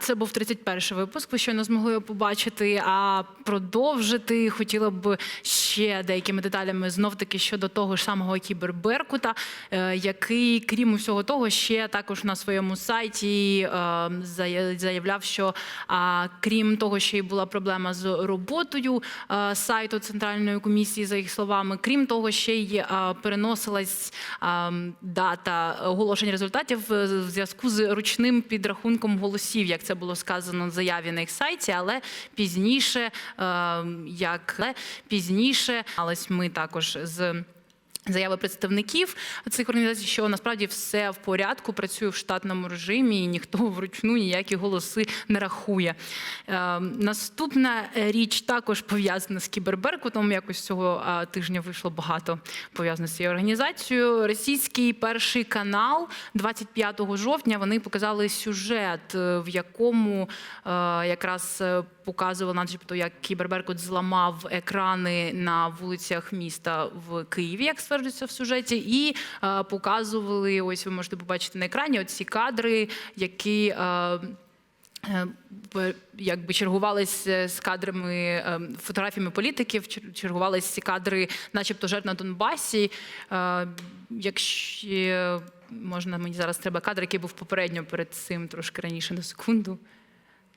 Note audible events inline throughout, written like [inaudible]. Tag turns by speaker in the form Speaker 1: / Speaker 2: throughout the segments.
Speaker 1: Це був 31-й випуск. Ви щойно змогли його побачити. А продовжити хотіла б ще деякими деталями знов таки щодо того ж самого кіберберкута, е, який, крім усього того, ще також на своєму сайті е, заявляв, що крім того, що й була проблема з роботою е, сайту центральної комісії, за їх словами, крім того, ще й переносилась дата оголошення результатів в зв'язку з ручним підрахунком голосів, як це було сказано в заяві на їх сайті, але пізніше, е, як пізніше, але ми також з. Заяви представників цих організацій, що насправді все в порядку, працює в штатному режимі, і ніхто вручну ніякі голоси не рахує. Е, наступна річ також пов'язана з кіберберкутом. Якось цього е, тижня вийшло багато пов'язано з цією організацією. Російський перший канал 25 жовтня вони показали сюжет, е, в якому е, якраз показували, начебто, як кіберберкут зламав екрани на вулицях міста в Києві, як стверджується в сюжеті, і е, показували. Ось ви можете побачити на екрані оці кадри, які. е, е, Якби чергувалися з кадрами е, фотографіями політиків, чер- чергувалися ці кадри, начебто жертв на Донбасі. Е, Якщо можна, мені зараз треба кадр, який був попередньо перед цим, трошки раніше на секунду.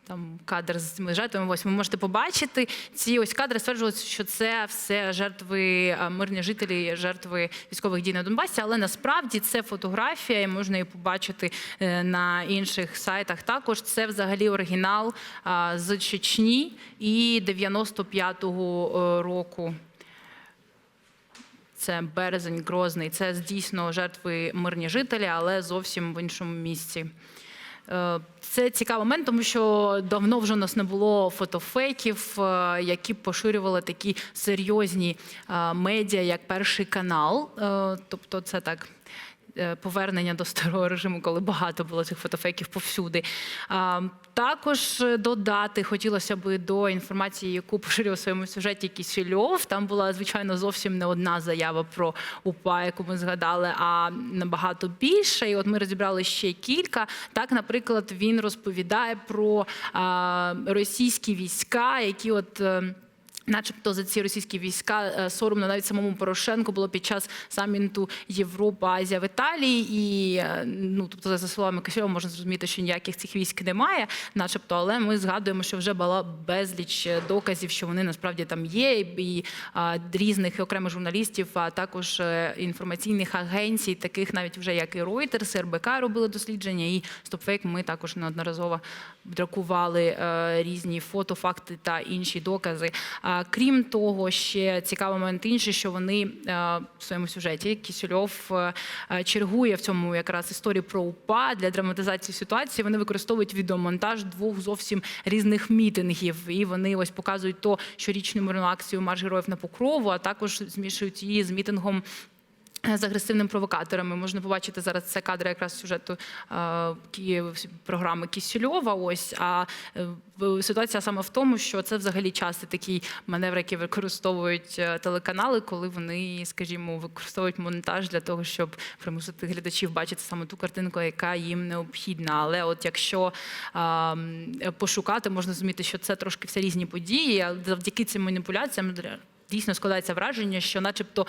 Speaker 1: Там кадр з цими жертвами. Ось ви можете побачити. Ці ось кадри стверджували, що це все жертви мирні жителі, жертви військових дій на Донбасі. Але насправді це фотографія, і можна її побачити е, на інших сайтах. Також це взагалі оригінал з Чечні і 95-го е, року. Це березень Грозний. Це дійсно жертви мирні жителі, але зовсім в іншому місці. Е, Це цікавий момент, тому що давно вже у нас не було фотофейків, е, які поширювали такі серйозні е, медіа, як перший канал. Тобто, це так. Е, Повернення до старого режиму, коли багато було цих фотофейків повсюди. Також е, додати хотілося б до інформації, яку поширював у своєму сюжеті Кісельов. Там була звичайно зовсім не одна заява про УПА, яку ми згадали, а набагато більше. І от ми розібрали ще кілька. Так, наприклад, він розповідає про російські війська, які от. Начебто за ці російські війська е, соромно навіть самому Порошенку було під час саміту Європа Азія в Італії. І е, ну тобто, за словами Кисьова, можна зрозуміти, що ніяких цих військ немає, начебто, але ми згадуємо, що вже була безліч е, доказів, що вони насправді там є, і а, різних окремих журналістів, а також інформаційних агенцій, таких навіть вже як і Reuters, і РБК робили дослідження, і StopFake ми також неодноразово друкували е, різні фото, факти та інші докази. Крім того, ще цікавий момент інший, що вони е, в своєму сюжеті Кісельов е, е, чергує в цьому якраз історію про УПА для драматизації ситуації. Вони використовують відеомонтаж двох зовсім різних мітингів, і вони ось показують то щорічну мирну акцію Марш героїв на Покрову, а також змішують її з мітингом з агресивними провокаторами. Можна побачити зараз це кадри якраз сюжету е, програми Кісельова. Ось а е, ситуація саме в тому, що це взагалі часто такий маневр, який використовують е, телеканали, коли вони, скажімо, використовують монтаж для того, щоб примусити глядачів бачити саме ту картинку, яка їм необхідна. Але от якщо а, пошукати, можна зрозуміти, що це трошки все різні події, але завдяки цим маніпуляціям Дійсно складається враження, що, начебто,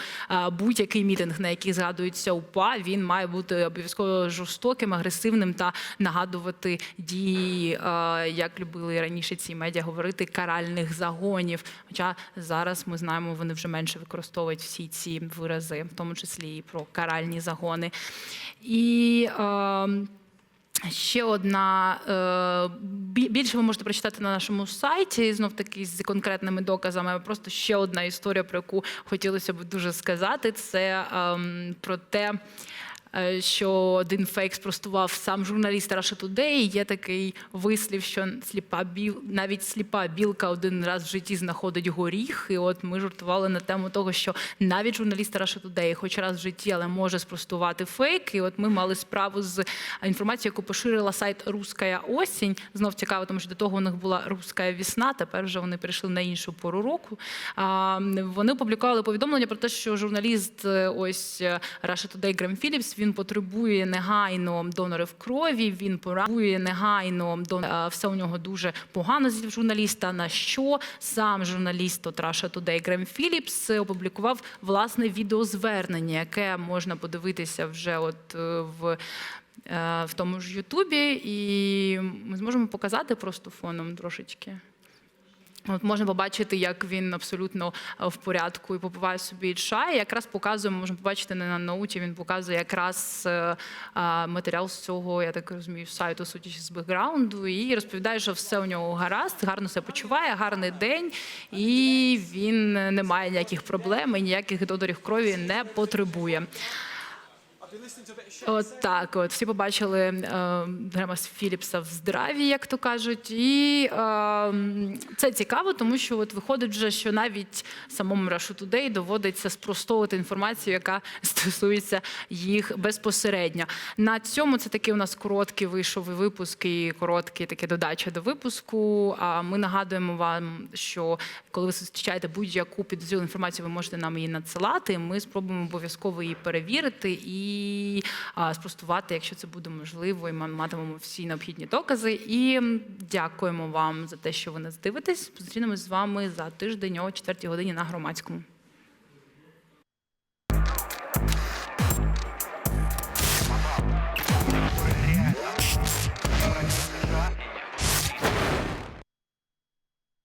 Speaker 1: будь-який мітинг, на який згадується УПА, він має бути обов'язково жорстоким, агресивним та нагадувати дії, як любили раніше ці медіа говорити, каральних загонів. Хоча зараз ми знаємо, вони вже менше використовують всі ці вирази, в тому числі і про каральні загони. І ем, Ще одна е, більше ви можете прочитати на нашому сайті, знов таки з конкретними доказами. Просто ще одна історія, про яку хотілося б дуже сказати. Це ем, про те. Е, Що один фейк спростував сам журналіст Russia Today. Є такий вислів, що сліпа біл, навіть сліпа білка один раз в житті знаходить горіх. І от ми жартували на тему того, що навіть журналіст Russia Today хоч раз в житті, але може спростувати фейк. І от ми мали справу з інформацією, яку поширила сайт Руская осінь. Знов цікаво, тому що до того у них була Руская вісна. Тепер вже вони перейшли на іншу пору року. А, Вони опублікували повідомлення про те, що журналіст е, ось е, Russia Today Грем Філіпс він потребує негайно донорів крові. Він потребує негайно дон... е, все у нього дуже погано з журналіста. На що сам журналіст от Russia Today Грем Філіпс опублікував власне відеозвернення, яке можна подивитися вже от е, в. е, В тому ж Ютубі, і ми зможемо показати просто фоном трошечки. От можна побачити, як він абсолютно е, в порядку і попиває собі чай. Якраз показує, можна побачити не на ноуті. Він показує якраз е, матеріал з цього, я так розумію, сайту, судячи з бекграунду, і розповідає, що все у нього гаразд, гарно себе почуває, гарний день, і він не має ніяких проблем і ніяких донорів крові не потребує. От так, от всі побачили е, Грема Філіпса в здраві, як то кажуть, і е, це цікаво, тому що от виходить вже, що навіть самому Russia Today доводиться спростовувати інформацію, яка [laughs] стосується їх безпосередньо. На цьому це такий у нас короткий вийшов випуск, і короткий таке додача до випуску. А ми нагадуємо вам, що коли ви зустрічаєте будь-яку підозрілу інформацію, ви можете нам її надсилати. Ми спробуємо обов'язково її перевірити і спростувати, якщо це буде можливо, і ми матимемо всі необхідні докази. І дякуємо вам за те, що ви нас дивитесь. Зустрінемось з вами за тиждень о 4 годині на громадському.